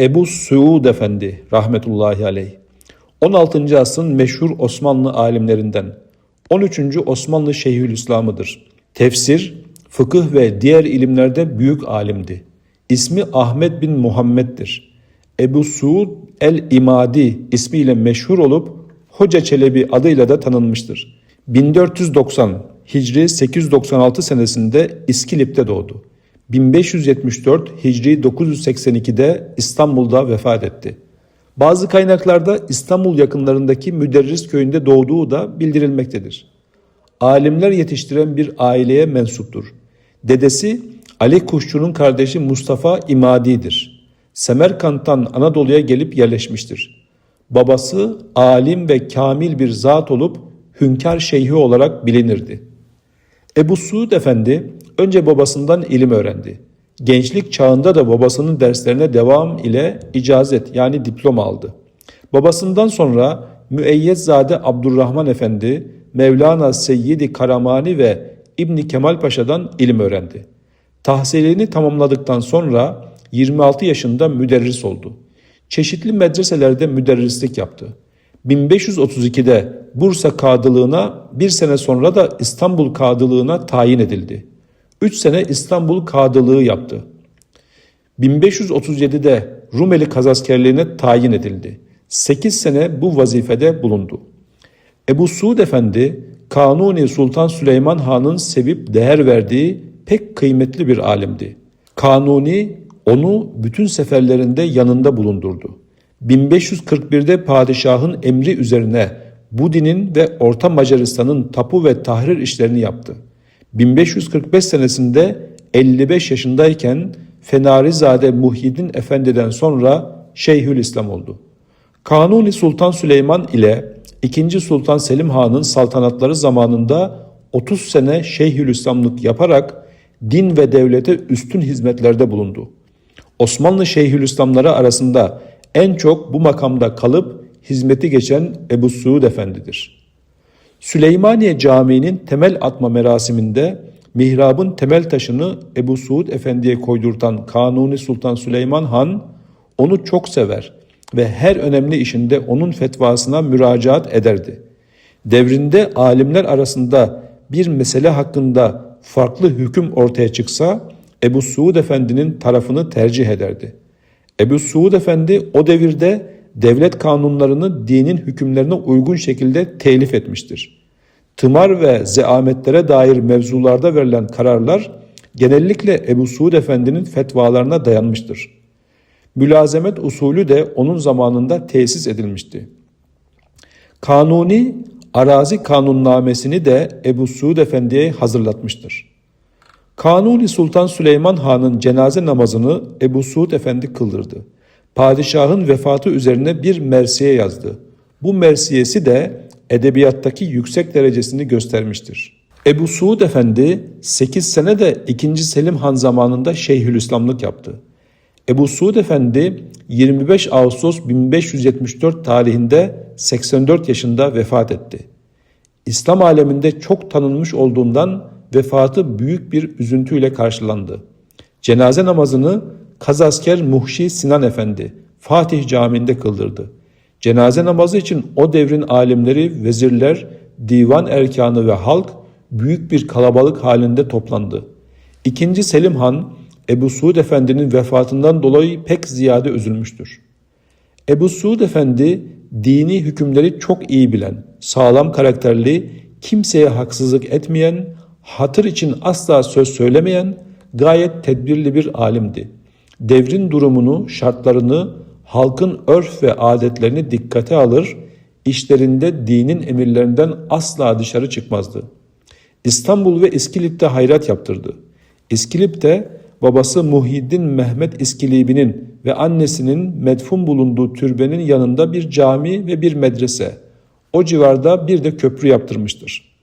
Ebu Suud Efendi rahmetullahi aleyh. 16. asrın meşhur Osmanlı alimlerinden. 13. Osmanlı Şeyhülislam'ıdır. Tefsir, fıkıh ve diğer ilimlerde büyük alimdi. İsmi Ahmet bin Muhammed'dir. Ebu Suud el-İmadi ismiyle meşhur olup Hoca Çelebi adıyla da tanınmıştır. 1490 Hicri 896 senesinde İskilip'te doğdu. 1574 Hicri 982'de İstanbul'da vefat etti. Bazı kaynaklarda İstanbul yakınlarındaki Müderris köyünde doğduğu da bildirilmektedir. Alimler yetiştiren bir aileye mensuptur. Dedesi Ali Kuşçu'nun kardeşi Mustafa İmadi'dir. Semerkant'tan Anadolu'ya gelip yerleşmiştir. Babası alim ve kamil bir zat olup hünkâr şeyhi olarak bilinirdi. Ebu Suud Efendi önce babasından ilim öğrendi. Gençlik çağında da babasının derslerine devam ile icazet yani diploma aldı. Babasından sonra Müeyyezzade Abdurrahman Efendi, Mevlana Seyyidi Karamani ve İbni Kemal Paşa'dan ilim öğrendi. Tahsilini tamamladıktan sonra 26 yaşında müderris oldu. Çeşitli medreselerde müderrislik yaptı. 1532'de Bursa kadılığına bir sene sonra da İstanbul kadılığına tayin edildi. 3 sene İstanbul kadılığı yaptı. 1537'de Rumeli kazaskerliğine tayin edildi. 8 sene bu vazifede bulundu. Ebu Suud Efendi, Kanuni Sultan Süleyman Han'ın sevip değer verdiği pek kıymetli bir alimdi. Kanuni onu bütün seferlerinde yanında bulundurdu. 1541'de padişahın emri üzerine bu dinin ve Orta Macaristan'ın tapu ve tahrir işlerini yaptı. 1545 senesinde 55 yaşındayken Fenarizade Muhyiddin Efendi'den sonra Şeyhülislam oldu. Kanuni Sultan Süleyman ile 2. Sultan Selim Han'ın saltanatları zamanında 30 sene Şeyhülislamlık yaparak din ve devlete üstün hizmetlerde bulundu. Osmanlı Şeyhülislamları arasında en çok bu makamda kalıp hizmeti geçen Ebu Suud Efendidir. Süleymaniye Camii'nin temel atma merasiminde mihrabın temel taşını Ebu Suud Efendi'ye koydurtan Kanuni Sultan Süleyman Han onu çok sever ve her önemli işinde onun fetvasına müracaat ederdi. Devrinde alimler arasında bir mesele hakkında farklı hüküm ortaya çıksa Ebu Suud Efendi'nin tarafını tercih ederdi. Ebu Suud Efendi o devirde devlet kanunlarını dinin hükümlerine uygun şekilde telif etmiştir. Tımar ve zeametlere dair mevzularda verilen kararlar genellikle Ebu Suud Efendi'nin fetvalarına dayanmıştır. Mülazemet usulü de onun zamanında tesis edilmişti. Kanuni arazi kanunnamesini de Ebu Suud Efendi'ye hazırlatmıştır. Kanuni Sultan Süleyman Han'ın cenaze namazını Ebu Suud Efendi kıldırdı. Padişahın vefatı üzerine bir mersiye yazdı. Bu mersiyesi de edebiyattaki yüksek derecesini göstermiştir. Ebu Suud Efendi 8 sene de 2. Selim Han zamanında Şeyhülislamlık yaptı. Ebu Suud Efendi 25 Ağustos 1574 tarihinde 84 yaşında vefat etti. İslam aleminde çok tanınmış olduğundan vefatı büyük bir üzüntüyle karşılandı. Cenaze namazını Kazasker Muhşi Sinan Efendi Fatih Camii'nde kıldırdı. Cenaze namazı için o devrin alimleri, vezirler, divan erkanı ve halk büyük bir kalabalık halinde toplandı. İkinci Selim Han, Ebu Suud Efendi'nin vefatından dolayı pek ziyade üzülmüştür. Ebu Suud Efendi dini hükümleri çok iyi bilen, sağlam karakterli, kimseye haksızlık etmeyen, hatır için asla söz söylemeyen, gayet tedbirli bir alimdi. Devrin durumunu, şartlarını, halkın örf ve adetlerini dikkate alır, işlerinde dinin emirlerinden asla dışarı çıkmazdı. İstanbul ve İskilip'te hayrat yaptırdı. İskilip'te babası Muhyiddin Mehmet İskilibi'nin ve annesinin medfun bulunduğu türbenin yanında bir cami ve bir medrese. O civarda bir de köprü yaptırmıştır.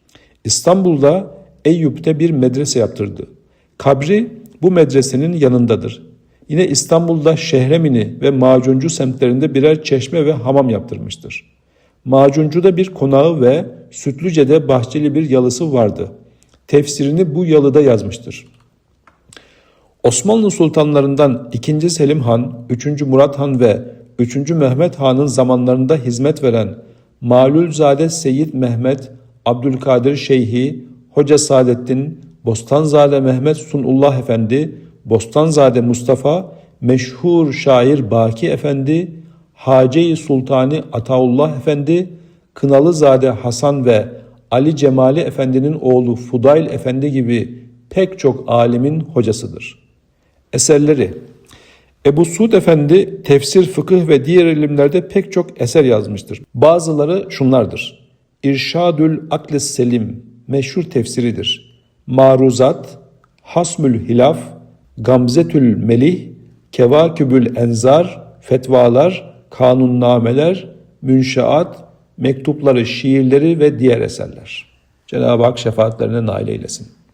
İstanbul'da Eyüp'te bir medrese yaptırdı. Kabri bu medresenin yanındadır. Yine İstanbul'da Şehremini ve Macuncu semtlerinde birer çeşme ve hamam yaptırmıştır. Macuncu'da bir konağı ve Sütlüce'de bahçeli bir yalısı vardı. Tefsirini bu yalıda yazmıştır. Osmanlı sultanlarından 2. Selim Han, 3. Murat Han ve 3. Mehmet Han'ın zamanlarında hizmet veren Malulzade Seyyid Mehmet, Abdülkadir Şeyhi, Hoca Saadettin, Bostanzade Mehmet Sunullah Efendi, Bostanzade Mustafa, meşhur şair Baki Efendi, Hace-i Sultani Ataullah Efendi, Kınalızade Hasan ve Ali Cemali Efendi'nin oğlu Fudayl Efendi gibi pek çok alimin hocasıdır. Eserleri Ebu Suud Efendi tefsir, fıkıh ve diğer ilimlerde pek çok eser yazmıştır. Bazıları şunlardır. İrşadül Akles Selim meşhur tefsiridir. Maruzat, Hasmül Hilaf, Gamzetül Melih, Kevakübül Enzar, Fetvalar, Kanunnameler, Münşaat, Mektupları, şiirleri ve diğer eserler. Cenab-ı Hak şefaatlerine nail eylesin.